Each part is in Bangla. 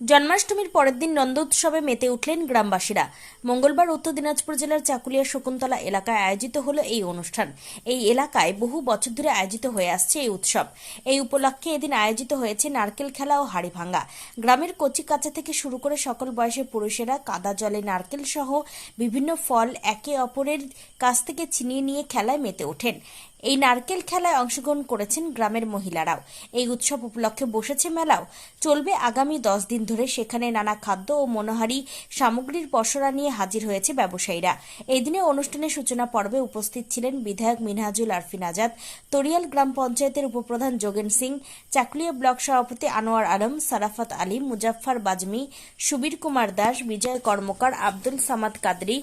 জন্মাষ্টমীর পরের দিন নন্দ উৎসবে মেতে উঠলেন গ্রামবাসীরা। মঙ্গলবার উত্তর দিনাজপুর জেলার চাকুলিয়া শকুন্তলা এলাকায় আয়োজিত হল এই অনুষ্ঠান। এই এলাকায় বহু বছর ধরে আয়োজিত হয়ে আসছে এই উৎসব। এই উপলক্ষে এদিন আয়োজিত হয়েছে নারকেল খেলা ও হাড়ি ভাঙ্গা। গ্রামের কচি কাচা থেকে শুরু করে সকল বয়সের পুরুষেরা কাদা জলে নারকেল সহ বিভিন্ন ফল একে অপরের কাছ থেকে ছিনিয়ে নিয়ে খেলায় মেতে ওঠেন। এই নারকেল খেলায় অংশগ্রহণ করেছেন গ্রামের মহিলারাও। এই উৎসব উপলক্ষে বসেছে মেলাও। চলবে আগামী দশ দিন ধরে সেখানে নানা খাদ্য ও মনোহারী সামগ্রীর পসরা নিয়ে হাজির হয়েছে ব্যবসায়ীরা। এই দিনে অনুষ্ঠানের সূচনা পর্বে উপস্থিত ছিলেন বিধায়ক মিনহাজুল আরফিন আজাদ, তরিয়াল গ্রাম পঞ্চায়েতের উপপ্রধান যোগেন সিং, চাকুলিয়া ব্লক সভাপতি আনোয়ার আলম, সারাফাত আলী, মুজাফফর বাজমি, সুবীর কুমার দাস, বিজয় কর্মকার, আব্দুল সামাদ কাদরি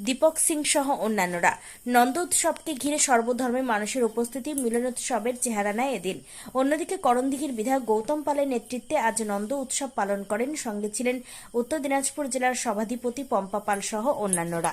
দীপক সিং সহ অন্যান্যরা। নন্দ উৎসবকে ঘিরে সর্বধর্মের মানুষের উপস্থিতি, মিলনোৎসবের চেহারা নেয় এদিন। অন্যদিকে করণদিঘির বিধায়ক গৌতম পালের নেতৃত্বে আজ নন্দ উৎসব পালন করেন। সঙ্গে ছিলেন উত্তর দিনাজপুর জেলার সভাধিপতি পম্পা পাল সহ অন্যান্যরা।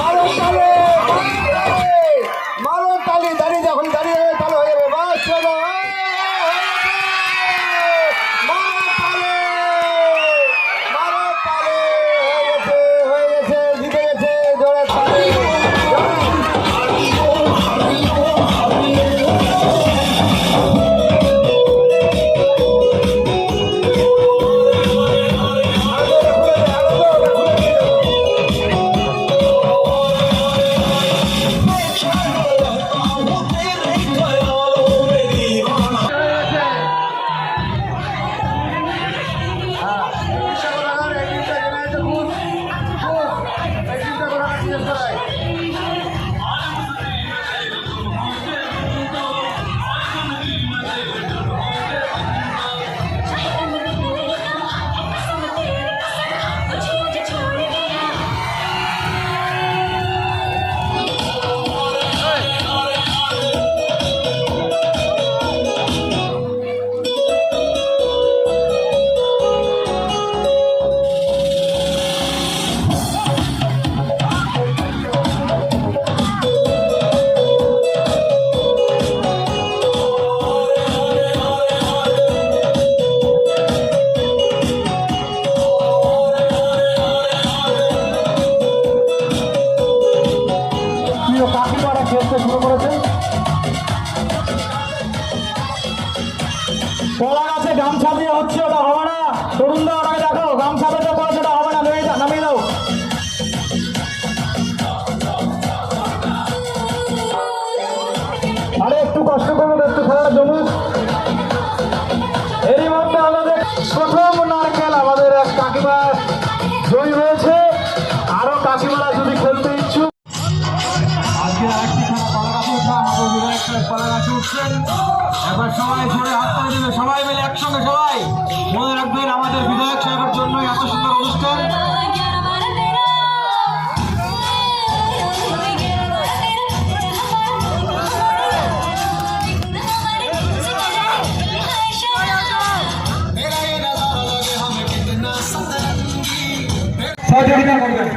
আরেকটু কষ্ট করুন একটু খেলাটা জমুক এরই মধ্যে আমাদের প্রথম নারকেল, আমাদের এক কাকিমা জয়ী হয়েছে। আরও কাকিমারা যদি খেলতে ইচ্ছুক। আজকে আরেকটি সবাই জোরে হাত সবাই মিলে একসঙ্গে সবাই। মনে রাখবেন আমাদের বিধায়ক সাহেবের জন্য এত সুন্দর অনুষ্ঠান। সহযোগিতা করবেন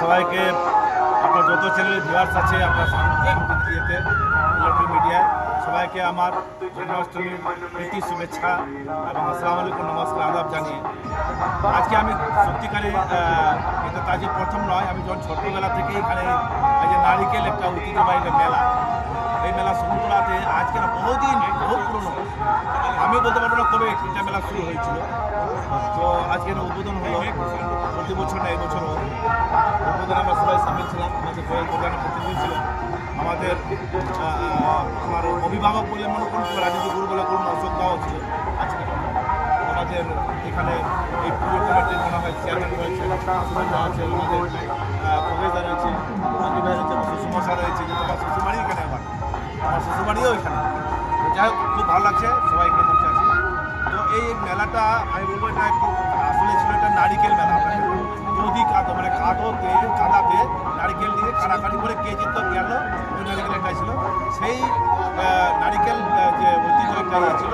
সবাইকে আপনার যত চ্যানেলের ভিউয়ার্স আছে আপনার ইয়েতে ইলেকট্রিক মিডিয়ায় সবাইকে আমার জন্মাষ্টমীর প্রীতি, শুভেচ্ছা এবং আসসালামু আলাইকুম, নমস্কার, আদাব জানিয়ে। আজকে আমি সত্যিকারে এটা তাজি প্রথম নয়, আমি যখন ছোট্টবেলা থেকে এখানে এই যে নারিকেল একটা ঐতিহ্যবাহী মেলা, এই মেলা শকুন্তলাতে আজকে না বহুদিন, বহু পুরনো। আমি বলতে পারব না কবে এটা মেলা শুরু হয়েছিল। তো আজকে উদ্বোধন হলো, প্রতি বছর না, এই বছরও। উদ্বোধনে আমরা সবাই সামিল ছিলাম, আমাদের প্রতিনিধি ছিল আমাদের আমার অভিভাবক বলে মনে করুন রাজনীতি গুরু বলে করুন অশোক দাও ছিল আজকে আমাদের এখানে এই পুজো কমিটির মনে হয় চেয়ারম্যান রয়েছে আছে আমাদের প্রফেসর রয়েছে মন্ত্রী রয়েছে, আমার স্যার রয়েছে আমার শ্বশুরবাড়ি এখানে আবার আমার শ্বশুরবাড়িও এখানে। যাই হোক, খুব ভালো লাগছে, সবাই এখানে তো এই মেলাটা আমি বলব এটা একটু, আসলে ছিল একটা নারিকেল মেলা। নদী কাঁদো মানে কাঁদোতে কাদাতে নারিকেল দিয়ে কাড়াকাড়ি করে কে জিত গেল ওই নারিকেল একটা ছিল। সেই নারিকেল যে ঐতিহ্য একটা ইয়ে ছিল,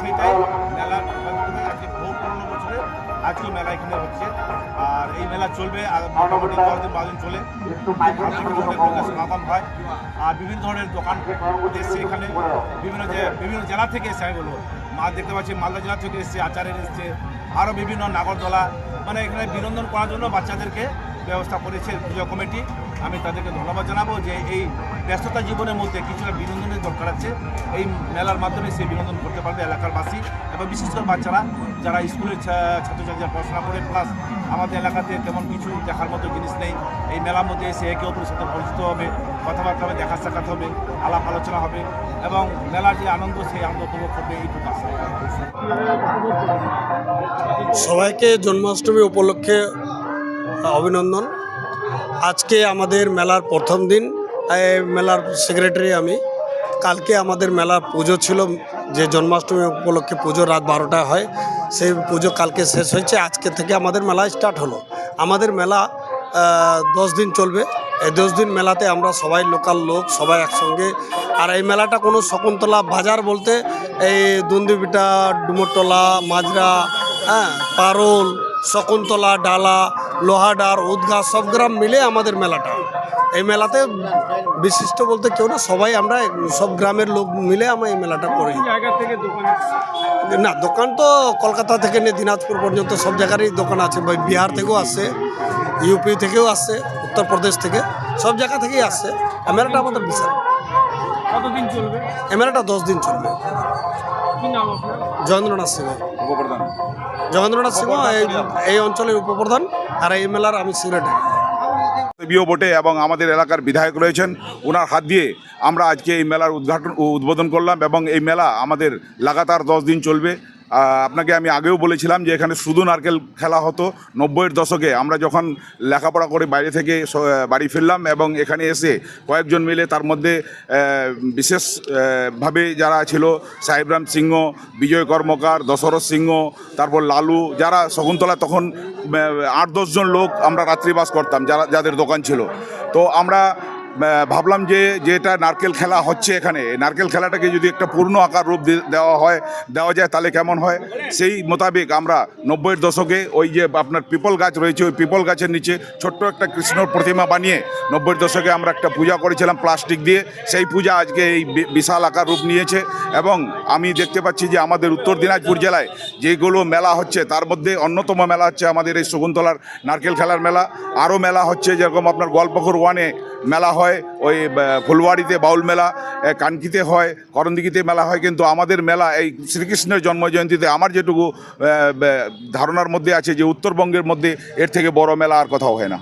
সেইটাই মেলার আজকে বহু পুরোনো বছরে আজকে মেলা এখানে হচ্ছে। আর এই মেলা চলবে মোটামুটি দশ দিন, বারো দিন চলে। সমাগম হয়। আর বিভিন্ন ধরনের দোকান এসছে এখানে। বিভিন্ন যে, বিভিন্ন জেলা থেকে এসে আমি বলব। মা দেখতে পাচ্ছি মালদা জেলা থেকে এসছে, আচারের এসছে আরও বিভিন্ন নাগরদোলা মানে এখানে বিনোদন করার জন্য বাচ্চাদেরকে ব্যবস্থা করেছে পুজো কমিটি। আমি তাদেরকে ধন্যবাদ জানাব যে এই ব্যস্ততা জীবনের মধ্যে কিছুটা বিনোদনের দরকার আছে। এই মেলার মাধ্যমে সেই বিনোদন করতে পারবে এলাকার বাসী এবং বিশেষ করে বাচ্চারা যারা স্কুলের ছাত্রছাত্রীরা পড়াশোনা করে প্লাস আমাদের এলাকাতে তেমন কিছু দেখার মতো জিনিস নেই। এই মেলার মধ্যে এসে একে অপরের সাথে পরিচিত হবে, কথাবার্তা হবে, দেখা সাক্ষাৎ হবে, আলাপ আলোচনা হবে এবং মেলার যে আনন্দ সেই আনন্দ উপভোগ করবে এইটুকু সবাইকে জন্মাষ্টমী উপলক্ষে অভিনন্দন। আজকে আমাদের মেলার প্রথম দিন মেলার সেক্রেটারি আমি। কালকে আমাদের মেলার পুজো ছিল, যে জন্মাষ্টমী উপলক্ষে পুজো রাত বারোটায় হয়, সেই পুজো কালকে শেষ হয়েছে, আজকে থেকে আমাদের মেলা স্টার্ট হলো। আমাদের মেলা দশ দিন চলবে। এই দশ দিন মেলাতে আমরা সবাই লোকাল লোক, সবাই একসঙ্গে। আর এই মেলাটা কোনো শকুন্তলা বাজার বলতে, এই দুন্দুবিটা, ডুমোরতলা, মাজরা হ্যাঁ পারোল, শকুন্তলা, ডালা লোহাডার উদগা সব গ্রাম মিলে আমাদের মেলাটা। এই মেলাতে বিশিষ্ট বলতে কেউ না সবাই আমরা সব গ্রামের লোক মিলে আমরা এই মেলাটা করি। না দোকান তো কলকাতা থেকে নিয়ে দিনাজপুর পর্যন্ত সব জায়গারই দোকান আছে বিহার থেকেও আসছে ইউপি থেকেও আসছে উত্তরপ্রদেশ থেকে সব জায়গা থেকেই আসছে এই মেলাটা আমাদের বিশাল। কতদিন চলবে? এই মেলাটা দশ দিন চলবে। কি নাম আপনার? জয়েন্দ্রনাথ সিংহ। জয়েন্দ্রনাথ সিংহ এই এই অঞ্চলের উপপ্রধান। আর এই মেলার আমি সিলেটে। বিও বটে এবং আমাদের এলাকার বিধায়ক রয়েছেন ওনার হাত দিয়ে আমরা আজকে এই মেলার উদ্ঘাটন উদ্বোধন করলাম এবং এই মেলা আমাদের লাগাতার দশ দিন চলবে। আপনাকে আমি আগেও বলেছিলাম যে এখানে শুধু নারকেল খেলা হতো নব্বইয়ের দশকে। আমরা যখন লেখাপড়া করে বাইরে থেকে বাড়ি ফিরলাম এবং এখানে এসে কয়েকজন মিলে তার মধ্যে আহ, বিশেষ ভাবে যারা ছিল সাহেবরাম সিংহ বিজয় কর্মকার দশরথ সিংহ তারপর লালু যারা শকুন্তলা তখন আট দশজন লোক আমরা রাত্রিবাস করতাম যারা যাদের দোকান ছিল। তো আমরা ভাবলাম যে যেটা নারকেল খেলা হচ্ছে এখানে নারকেল খেলাটাকে যদি একটা পূর্ণ আকার রূপ দেওয়া হয়, দেওয়া যায় তাহলে কেমন হয়? সেই মোতাবেক আমরা নব্বইয়ের দশকে ওই যে আপনার পিপল গাছ রয়েছে, ওই পিপল গাছের নিচে ছোট্ট একটা কৃষ্ণর প্রতিমা বানিয়ে নব্বইয়ের দশকে আমরা একটা পূজা করেছিলাম প্লাস্টিক দিয়ে। সেই পূজা আজকে এই বিশাল আকার রূপ নিয়েছে এবং আমি দেখতে পাচ্ছি যে আমাদের উত্তর দিনাজপুর জেলায় যেগুলো মেলা হচ্ছে, তার মধ্যে অন্যতম মেলা হচ্ছে আমাদের এই শকুন্তলার নারকেল খেলার মেলা। আরও মেলা হচ্ছে যেরকম আপনার গল্পখোর ওয়ানে মেলা হয়, ওই ফুলবাড়িতে বাউল মেলা কানকিতে হয়, করণদিঘিতে মেলা হয়, কিন্তু আমাদের মেলা এই শ্রীকৃষ্ণের জন্মজয়ন্তীতে আমার যেটুকু ধারণার মধ্যে আছে যে উত্তরবঙ্গের মধ্যে এর থেকে বড় মেলা আর কোথাও হয় না।